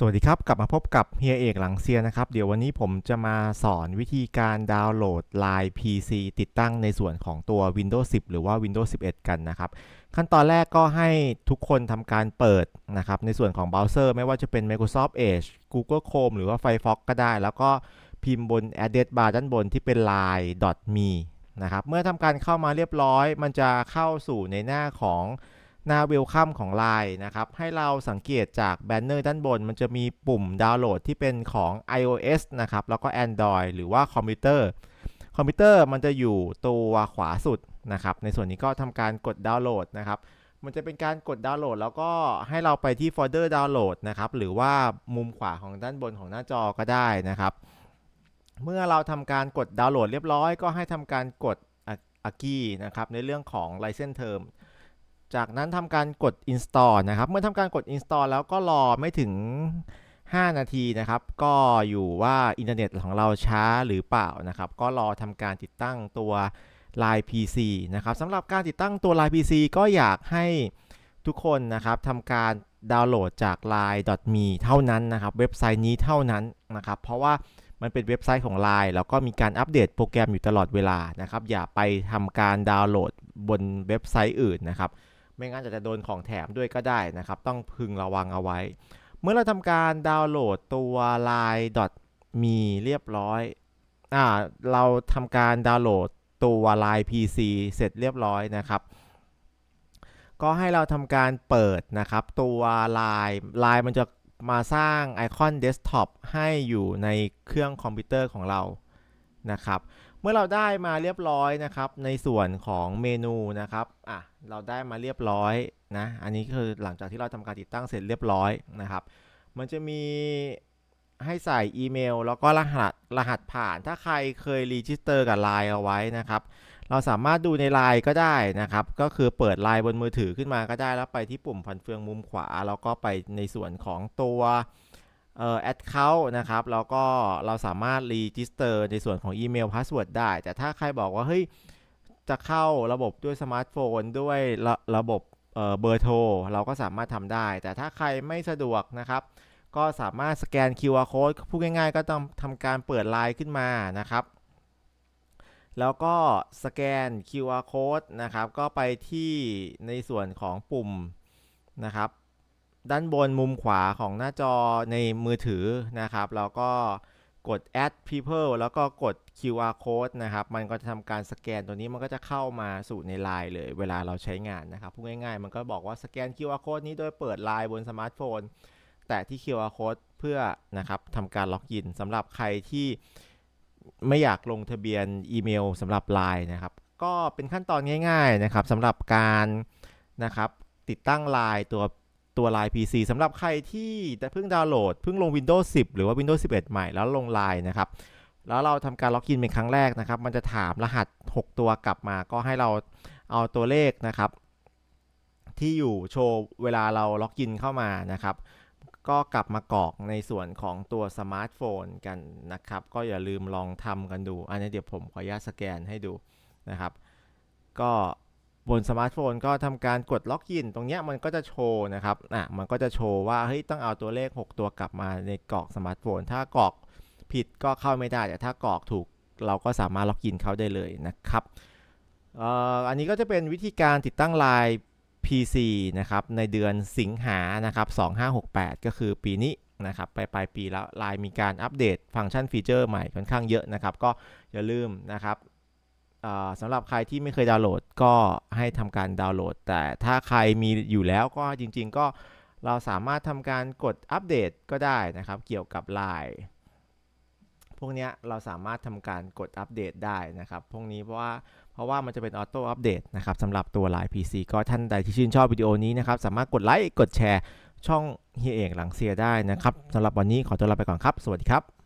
สวัสดีครับ กลับมาพบกับเฮียเอกหลังเซียนะครับ เดี๋ยววันนี้ผมจะมาสอนวิธีการดาวน์โหลด Line PC ติดตั้งในส่วนของตัว Windows 10 หรือว่า Windows 11 กันนะครับ ขั้นตอนแรกก็ให้ทุกคนทำการเปิดนะครับ ในส่วนของเบราว์เซอร์ไม่ว่าจะเป็น Microsoft Edge Google Chrome หรือว่า Firefox ก็ได้ แล้วก็พิมพ์บน address bar ด้านบนที่เป็น line.me นะครับ เมื่อทำการเข้ามาเรียบร้อย มันจะเข้าสู่ในหน้าของ หน้าเวลคัมของ Line นะครับ ให้เราสังเกตจากแบนเนอร์ด้านบน มันจะมีปุ่มดาวน์โหลดที่เป็นของ iOS นะครับ แล้วก็ Android หรือว่าคอมพิวเตอร์ คอมพิวเตอร์มันจะอยู่ตัวขวาสุดนะครับ ในส่วนนี้ก็ทำการกดดาวน์โหลดนะครับ มันจะเป็นการกดดาวน์โหลด แล้วก็ให้เราไปที่โฟลเดอร์ดาวน์โหลดนะครับ หรือว่ามุมขวาของด้านบนของหน้าจอก็ได้นะครับ เมื่อเราทำการกดดาวน์โหลดเรียบร้อย ก็ให้ทำการกดอากีนะครับในเรื่องของ license term จากนั้นทำการกด install นะครับ เมื่อทำการกด install แล้วก็รอไม่ถึง 5 นาทีนะครับ ก็อยู่ว่าอินเทอร์เน็ตของเราช้าหรือเปล่านะครับ ก็รอทำการติดตั้งตัว Line PC นะครับสำหรับการติดตั้งตัว Line PC ก็อยากให้ทุกคนนะครับทำการดาวน์โหลดจาก line.me เท่านั้นนะครับ เว็บไซต์นี้เท่านั้นนะครับ เพราะว่ามันเป็นเว็บไซต์ของ Line แล้วก็มีการอัปเดตโปรแกรมอยู่ตลอดเวลานะครับ อย่าไปทำการดาวน์โหลดบนเว็บไซต์อื่นนะครับ ไม่งั้นจะโดนของแถมด้วยก็ได้นะครับ ต้องพึงระวังเอาไว้ เมื่อเราทำการดาวน์โหลดตัว line.me เรียบร้อยอ่าเราทำการดาวน์โหลดตัว Line PC เสร็จเรียบร้อยนะครับ ก็ให้เราทำการเปิดนะครับ ตัว Line Line มันจะมาสร้างไอคอนเดสก์ท็อปให้อยู่ในเครื่องคอมพิวเตอร์ของเรานะครับ เมื่อเราได้มาเรียบร้อยนะครับ ในส่วนของเมนูนะครับอะเราได้มาเรียบร้อยนะ อันนี้คือหลังจากที่เราทำการติดตั้งเสร็จเรียบร้อยนะครับ มันจะมีให้ใส่อีเมล แล้วก็รหัสรหัสผ่าน ถ้าใครเคยรีจิสเตอร์กับ Line เอาไว้นะครับ เราสามารถดูใน Line ก็ได้นะครับ ก็คือเปิด Line บนมือถือขึ้นมาก็ได้ แล้วไปที่ปุ่มฟันเฟืองมุมขวา แล้วก็ไปในส่วนของตัว เอ่อ account นะครับแล้วก็เราสามารถรีจิสเตอร์ในส่วนของอีเมลพาสเวิร์ดได้ แต่ถ้าใครบอกว่าเฮ้ยจะเข้าระบบด้วยสมาร์ทโฟนด้วยระระบบเบอร์โทรเราก็สามารถทำได้ แต่ถ้าใครไม่สะดวกนะครับ ก็สามารถสแกน QR code พูดง่ายๆ ก็ต้องทำการเปิดไลน์ขึ้นมานะครับ แล้วก็สแกน QR code นะครับ ก็ไปที่ในส่วนของปุ่มนะครับ ด้านบนมุมขวาของหน้าจอในมือถือนะครับแล้วก็กด add people แล้วก็กด QR code นะครับ มันก็จะทำการสแกนตัวนี้มันก็จะเข้ามาสู่ใน Line เลย เวลาเราใช้งานนะครับพูดง่ายๆ มันก็บอกว่าสแกน QR code นี้โดยเปิด Line บนสมาร์ทโฟน แตะที่ QR code เพื่อนะครับทำการล็อกอินสำหรับใครที่ไม่อยากลงทะเบียนอีเมลสำหรับ Line นะครับ ก็เป็นขั้นตอนง่าย ๆนะครับสำหรับการนะครับติดตั้ง Line ตัว ตัว Line PC สำหรับใครที่เพิ่งดาวน์โหลดเพิ่งลง Windows 10 หรือว่า Windows 11 ใหม่แล้วลง Line นะครับแล้วเราทำการล็อกอินเป็นครั้งแรกนะครับ มันจะถามรหัส 6 ตัวกลับมา ก็ให้เราเอาตัวเลขนะครับ ที่อยู่โชว์เวลาเราล็อกอินเข้ามานะครับ ก็กลับมากรอกในส่วนของตัวสมาร์ทโฟนกันนะครับ ก็อย่าลืมลองทำกันดู อันนี้เดี๋ยวผมขออนุญาตสแกนให้ดูนะครับ ก็ บนสมาร์ทโฟนก็ทำการกดล็อกอิน ตรงเนี้ยมันก็จะโชว์นะครับอะมันก็จะโชว์ว่าเฮ้ยต้องเอาตัวเลข 6 ตัวกลับมาในกรอกสมาร์ทโฟน ถ้ากรอกผิดก็เข้าไม่ได้ แต่ถ้ากรอกถูกเราก็สามารถล็อกอินเข้าได้เลยนะครับเอ่ออันนี้ก็จะเป็นวิธีการติดตั้ง Line PC นะครับในเดือนสิงหานะครับ2568 ก็คือปีนี้นะครับไปปลายปีแล้ว Line มีการอัปเดตฟังก์ชันฟีเจอร์ใหม่ค่อนข้างเยอะนะครับ ก็อย่าลืมนะครับ สำหรับใครที่ไม่เคยดาวน์โหลดก็ให้ทำการดาวน์โหลด แต่ถ้าใครมีอยู่แล้วก็จริง ๆ ก็เราสามารถทำการกดอัปเดตก็ได้นะครับ เกี่ยวกับ Line พวกนี้เราสามารถทำการกดอัปเดตได้นะครับ พวกนี้เพราะว่าเพราะว่ามันจะเป็นออโต้อัปเดตนะครับสำหรับตัว Line PC ก็ท่านใดที่ชื่นชอบวิดีโอนี้นะครับ สามารถกดไลค์กดแชร์ช่องเฮียเอกหลังเซียได้นะครับสำหรับวันนี้ขอตัวลาไปก่อนครับ สวัสดีครับ